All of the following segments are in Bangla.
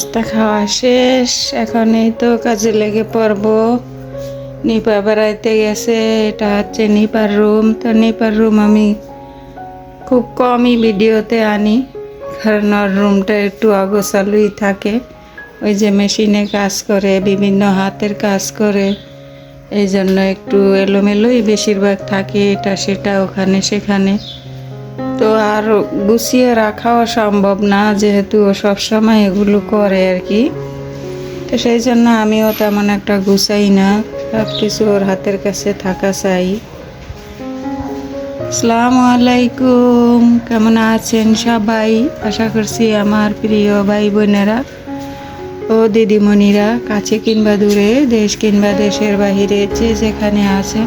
নাস্তা খাওয়া শেষ। এখন এই তো কাজে লেগে পড়ব। নিপা বেড়াইতে গেছে, এটা হচ্ছে নিপার রুম। তো নিপার রুম আমি খুব কমই ভিডিওতে আনি, কারণ ওর রুমটা একটু অগোছালুই থাকে। ওই যে মেশিনে কাজ করে, বিভিন্ন হাতের কাজ করে। এই জন্য একটু এলোমেলোই বেশিরভাগ থাকে, এটা সেটা ওখানে সেখানে। তো আর গুছিয়ে রাখাও সম্ভব না, যেহেতু ও সবসময় এগুলো করে আর কি। তো সেই জন্য আমিও তেমন একটা গুছাই না সব কিছু ওর হাতের কাছে থাকা চাই। আসসালামু আলাইকুম, কেমন আছেন সবাই? আশা করছি আমার প্রিয় ভাই বোনেরা ও দিদিমণিরা, কাছে কিংবা দূরে, দেশ কিংবা দেশের বাহিরে যে যেখানে আছেন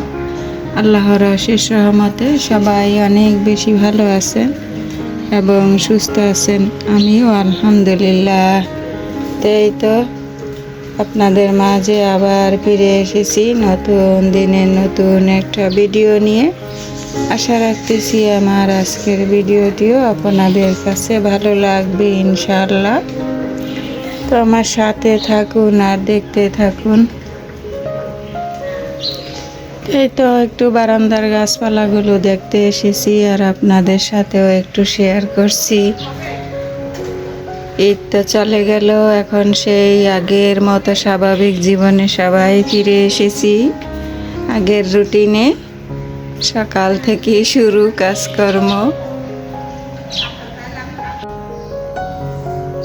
আল্লাহর অশেষ রহমতে সবাই অনেক বেশি ভালো আছেন এবং সুস্থ আছেন। আমিও আলহামদুলিল্লাহ। তাই তো আপনাদের মাঝে আবার ফিরে এসেছি নতুন দিনের নতুন একটা ভিডিও নিয়ে। আশা রাখতেছি আমার আজকের ভিডিওটিও আপনাদের কাছে ভালো লাগবে ইনশাআল্লাহ। তো আমার সাথে থাকুন আর দেখতে থাকুন। এই তো একটু বারান্দার গাছপালাগুলো দেখতে এসেছি আর আপনাদের সাথেও একটু শেয়ার করছি। ঈদ তো চলে গেল, এখন সেই আগের মতো স্বাভাবিক জীবনে সবাই ফিরে এসেছি আগের রুটিনে সকাল থেকে শুরু কাজকর্ম।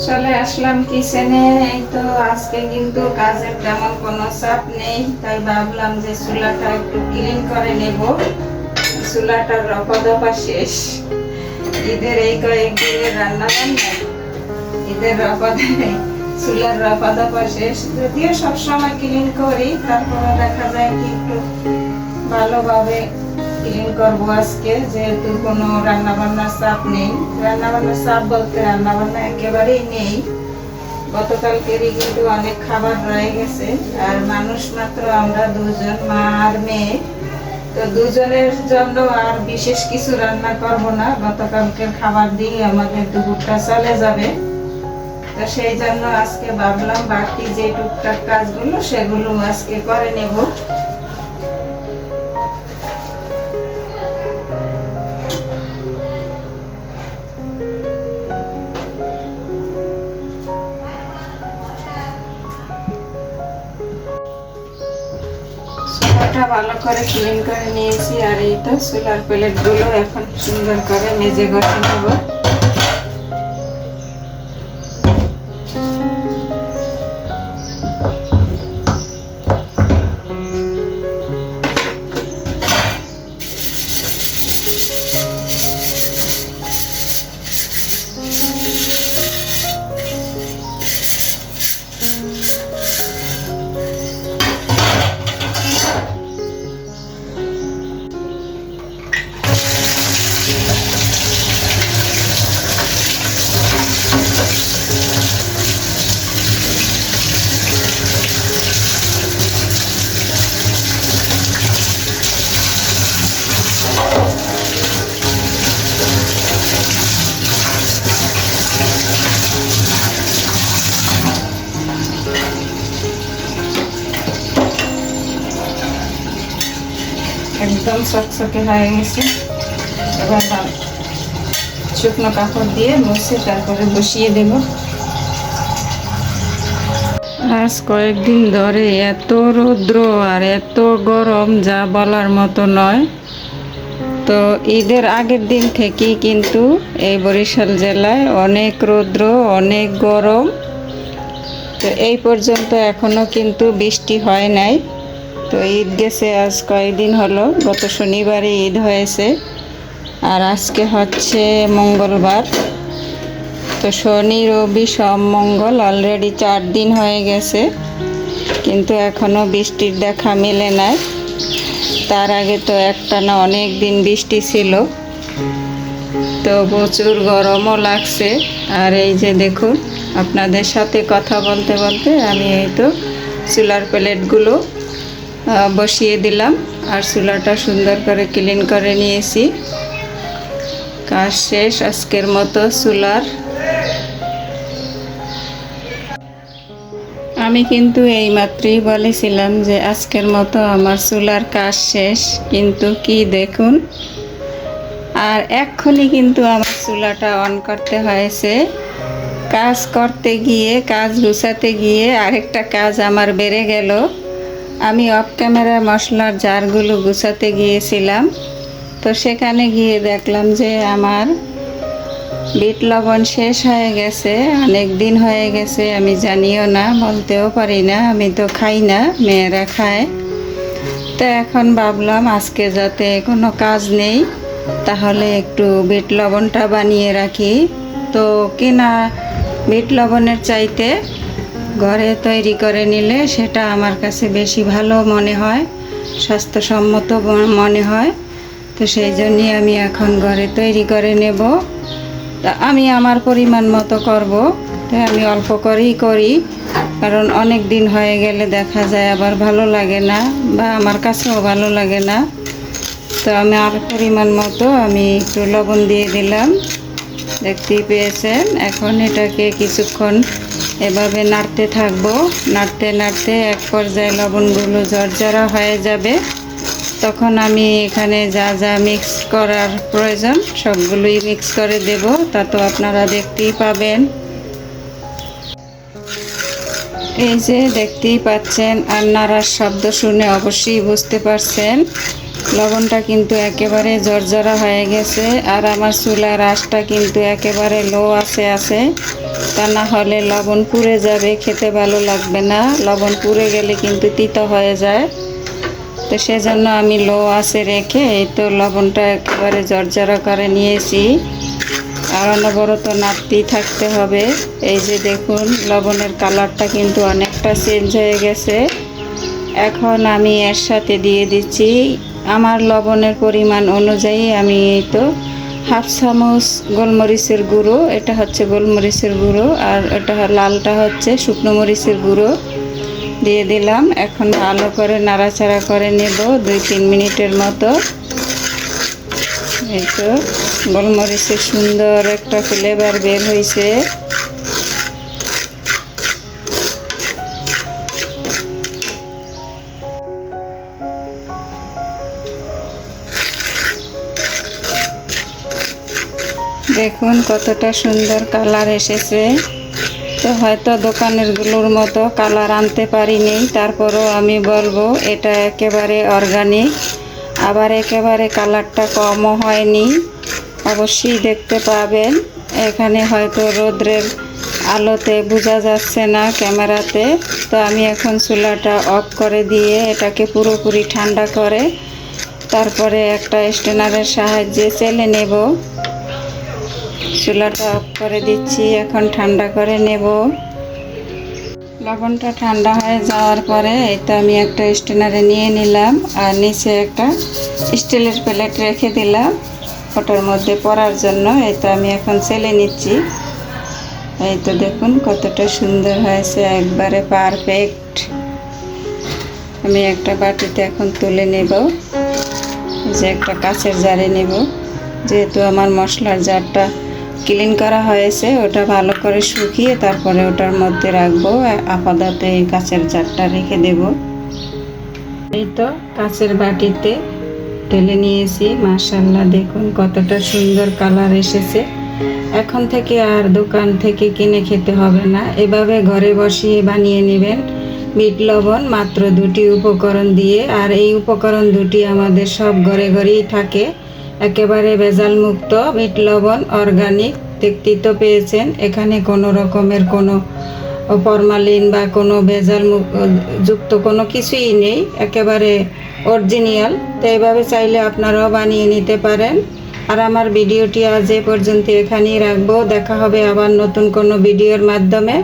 চলে আসলাম কিচেনে এই তো আজকে কিন্তু কাজের তেমন কোনো চাপ নেই। তাই ভাবলাম যে চুলাটা একটু ক্লিন করে নেব। চুলাটার রফাদফা শেষ। ঈদের এই কয়েকদিনের রান্না বান্না ঈদের রফাদফা চুলার রফাদফা শেষ। যদিও সবসময় ক্লিন করি তারপরে দেখা যায় কি একটু ভালোভাবে ক্লিন করব আজকে, যেহেতু কোনো রান্নাবান্নার চাপ নেই। রান্নাবান্নার চাপ বলতে রান্নাবান্না একেবারেই নেই। গতকালকেরই কিন্তু অনেক খাবার রয়ে গেছে, আর মানুষ মাত্র আমরা দুজন, মা আর মেয়ে। তো দুজনের জন্য আর বিশেষ কিছু রান্না করব না। গতকালকের খাবার দিয়ে আমাদের দুপুরটা চলে যাবে। তো সেই জন্য আজকে ভাবলাম বাকি যে টুকটাক কাজগুলো, সেগুলো আজকে করে নেব। চুলাটা ভালো করে ক্লিন করে নিয়েছি, আর এই তো সোলার প্লেটগুলো এখন সুন্দর করে মেজে গঠে নেব। চকচকে হয়ে গেছে। এবার শুকনো কাপড় দিয়ে মুছে তারপরে বসিয়ে দেব। আজ কয়েকদিন ধরে এত রৌদ্র আর এত গরম যা বলার মতো নয়। তো ঈদের আগের দিন থেকেই কিন্তু এই বরিশাল জেলায় অনেক রৌদ্র, অনেক গরম। তো এই পর্যন্ত এখনও কিন্তু বৃষ্টি হয় নাই। তো ঈদ গেছে, আজ কয়েকদিন হলো? গত শনিবারে ঈদ হয়েছে আর আজকে হচ্ছে মঙ্গলবার। তো শনি, রবি সব মঙ্গল অলরেডি চার দিন হয়ে গেছে, কিন্তু এখনও বৃষ্টির দেখা মেলে নাই। তার আগে তো একটানা অনেক দিন বৃষ্টি ছিল। তো প্রচুর গরমও লাগছে। আর এই যে দেখুন, আপনাদের সাথে কথা বলতে বলতে আমি এই তো চুলার প্লেটগুলো বসিয়ে দিলাম আর চুলাটা সুন্দর করে ক্লিন করে নিয়েছি। কাজ শেষ, আজকের মতো চুলার। আমি কিন্তু এই মাত্রই বলেছিলাম যে আজকের মতো আমার চুলার কাজ শেষ, কিন্তু কি দেখুন। আর এক্ষুনি কিন্তু আমার চুলাটা অন করতে হয়েছে। কাজ করতে গিয়ে, কাজ গুছাতে গিয়ে আরেকটা কাজ আমার বেড়ে গেল। আমি অফ ক্যামেরা মশলার জারগুলো গুছাতে গিয়েছিলাম। তো সেখানে গিয়ে দেখলাম যে আমার বিট লবণ শেষ হয়ে গেছে, অনেক দিন হয়ে গেছে, আমি জানিও না, বলতেও পারি না, আমি তো খাই না, মেয়েরা খায়। তো এখন ভাবলাম আজকে যাতে কোনো কাজ নেই, তাহলে একটু বিট লবণটা বানিয়ে রাখি। তো কিনা বিট লবণের চাইতে ঘরে তৈরি করে নিলে সেটা আমার কাছে বেশি ভালো মনে হয়, স্বাস্থ্যসম্মত মনে হয়। তো সেই জন্যই আমি এখন ঘরে তৈরি করে নেব। তা আমি আমার পরিমাণ মতো করব। তাই আমি অল্প করেই করি, কারণ অনেক দিন হয়ে গেলে দেখা যায় আবার ভালো লাগে না বা আমার কাছেও ভালো লাগে না। তো আমি আর পরিমাণ মতো আমি একটু লবণ দিয়ে দিলাম। দেখতেই পেয়েছেন, এখন এটাকে কিছুক্ষণ এভাবে নাড়তে থাকব। নাড়তে নাড়তে এক পর্যায়ে লবণগুলো জর্জরা হয়ে যাবে। তখন আমি এখানে যা যা মিক্স করার প্রয়োজন সবগুলোই মিক্স করে দেব, তা তো আপনারা দেখতেই পাবেন। এই যে দেখতেই পাচ্ছেন, আর নাড়ার শব্দ শুনে অবশ্যই বুঝতে পারছেন। লবণটা কিন্তু একেবারে জর্জরা হয়ে গেছে, আর আমার চুলার আঁশটা কিন্তু একেবারে লো আছে আছে। তা না হলে লবণ পুড়ে যাবে, খেতে ভালো লাগবে না। লবণ পুড়ে গেলে কিন্তু তিতো হয়ে যায়। তো সেজন্য আমি লো আছে রেখে এই তো লবণটা একেবারে জর্জরা করে নিয়েছি। আর অনবরত নাড়তেই থাকতে হবে। এই যে দেখুন, লবণের কালারটা কিন্তু অনেকটা চেঞ্জ হয়ে গেছে। এখন আমি এর সাথে দিয়ে দিচ্ছি। আমার লবণের পরিমাণ অনুযায়ী আমি এই তো হাফ চামচ গোলমরিচের গুঁড়ো, এটা হচ্ছে গোলমরিচের গুঁড়ো, আর এটা লালটা হচ্ছে শুকনো মরিচের গুঁড়ো। দিয়ে দিলাম, এখন ভালো করে নাড়াচাড়া করে নেব দুই তিন মিনিটের মতো। এই তো, গোলমরিচের সুন্দর একটা ফ্লেভার বের হয়েছে দেখুন কতটা সুন্দর কালার এসেছে। তো হয়তো দোকানেরগুলোর মতো কালার আনতে পারিনি, তারপরও আমি বলব এটা একেবারে অর্গানিক আবার একেবারে কালারটা কমও হয়নি, অবশ্যই দেখতে পাবেন। এখানে হয়তো রোদ্রের আলোতে বোঝা যাচ্ছে না ক্যামেরাতে। তো আমি এখন চুলাটা অফ করে দিয়ে এটাকে পুরোপুরি ঠান্ডা করে, তারপরে একটা স্টেনারের সাহায্যে চেলে নেব। চুলাটা অফ করে দিচ্ছি, এখন ঠান্ডা করে নেব। লবণটা ঠান্ডা হয়ে যাওয়ার পরে তো আমি একটা স্টেনারে নিয়ে নিলাম আর নিচে একটা স্টিলের প্লেট রেখে দিলাম ওটার মধ্যে পরার জন্য তো আমি এখন চেলে নিচ্ছি। এই তো দেখুন কতটা সুন্দর হয়েছে, একবারে পারফেক্ট। আমি একটা বাটিতে এখন তুলে নেব যে একটা কাছের জারে নেব, যেহেতু আমার মশলার জারটা ক্লিন করা হয়েছে, ওটা ভালো করে শুকিয়ে তারপরে ওটার মধ্যে রাখব। আপাতত এই কাঁচের জারটা রেখে দেব। এই তো কাছের বাটিতে ঢেলে নিয়েছি। মাশাল্লাহ দেখুন কতটা সুন্দর কালার এসেছে। এখন থেকে আর দোকান থেকে কিনে খেতে হবে না। এভাবে ঘরে বসিয়ে বানিয়ে নেবেন। বিট লবণ মাত্র দুটি উপকরণ দিয়ে, আর এই উপকরণ দুটি আমাদের সব ঘরে ঘরেই থাকে। একেবারে ভেজাল মুক্ত বিট লবণ অর্গানিক দেখতেই তো পেয়েছেন। এখানে কোনো রকমের কোনো ফরমালিন বা কোনো ভেজাল যুক্ত কোনো কিছুই নেই, একেবারে অরিজিনাল তো এইভাবে চাইলে আপনারাও বানিয়ে নিতে পারেন। আর আমার ভিডিওটি আজ এ পর্যন্ত এখানেই রাখব। দেখা হবে আবার নতুন কোনো ভিডিওর মাধ্যমে।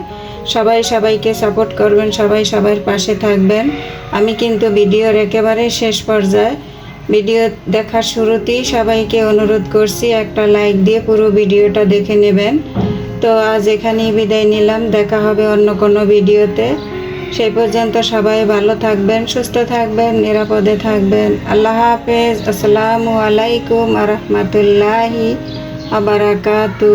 সবাই সবাইকে সাপোর্ট করবেন, সবাই সবার পাশে থাকবেন। আমি কিন্তু ভিডিওর একেবারে শেষ পর্যায়ে ভিডিও দেখার শুরুতেই সবাইকে অনুরোধ করছি একটা লাইক দিয়ে পুরো ভিডিওটা দেখে নেবেন। তো আজ এখানেই বিদায় নিলাম, দেখা হবে অন্য কোনো ভিডিওতে। সেই পর্যন্ত সবাই ভালো থাকবেন, সুস্থ থাকবেন, নিরাপদে থাকবেন। আল্লাহ হাফেজ, আসসালামু আলাইকুম আ রহমতুল্লাহি আবারাকাতু